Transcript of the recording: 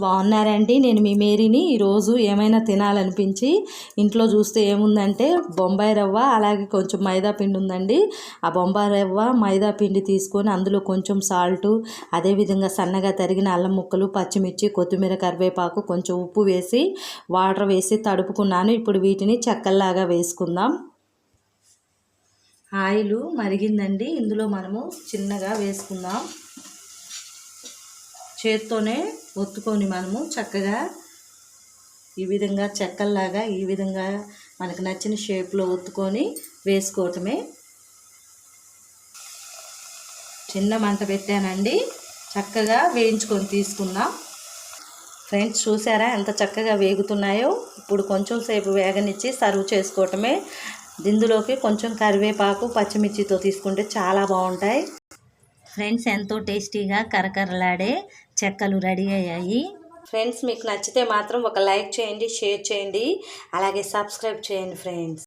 బాగున్నారండి. నేను మీ మేరీని ఈరోజు ఏమైనా తినాలనిపించి ఇంట్లో చూస్తే ఏముందంటే బొంబాయి రవ్వ అలాగే కొంచెం మైదా పిండి ఉందండి. ఆ బొంబాయి రవ్వ మైదా పిండి తీసుకొని అందులో కొంచెం సాల్టు అదేవిధంగా సన్నగా తరిగిన అల్లం ముక్కలు పచ్చిమిర్చి కొత్తిమీర కరివేపాకు కొంచెం ఉప్పు వేసి వాటర్ వేసి తడుపుకున్నాను. ఇప్పుడు వీటిని చెక్కల్లాగా వేసుకుందాం. ఆయిల్ మరిగిందండి. ఇందులో మనము చిన్నగా వేసుకుందాం. చేత్తోనే ఒత్తుకొని మనము చక్కగా ఈ విధంగా చెక్కల్లాగా ఈ విధంగా మనకు నచ్చిన షేప్లో ఒత్తుకొని వేసుకోవటమే. చిన్న మంట పెట్టానండి. చక్కగా వేయించుకొని తీసుకుందాం. ఫ్రెండ్స్ చూసారా ఎంత చక్కగా వేగుతున్నాయో? ఇప్పుడు కొంచెం సేపు వేగనిచ్చి సర్వ్ చేసుకోవటమే. ఇందులోకి కొంచెం కరివేపాకు పచ్చిమిర్చితో తీసుకుంటే చాలా బాగుంటాయి. ఫ్రెండ్స్ ఎంతో టేస్టీగా కరకరలాడే చెక్కలు రెడీ అయ్యాయి. ఫ్రెండ్స్ మీకు నచ్చితే మాత్రం ఒక లైక్ చేయండి షేర్ చేయండి అలాగే సబ్స్క్రైబ్ చేయండి ఫ్రెండ్స్.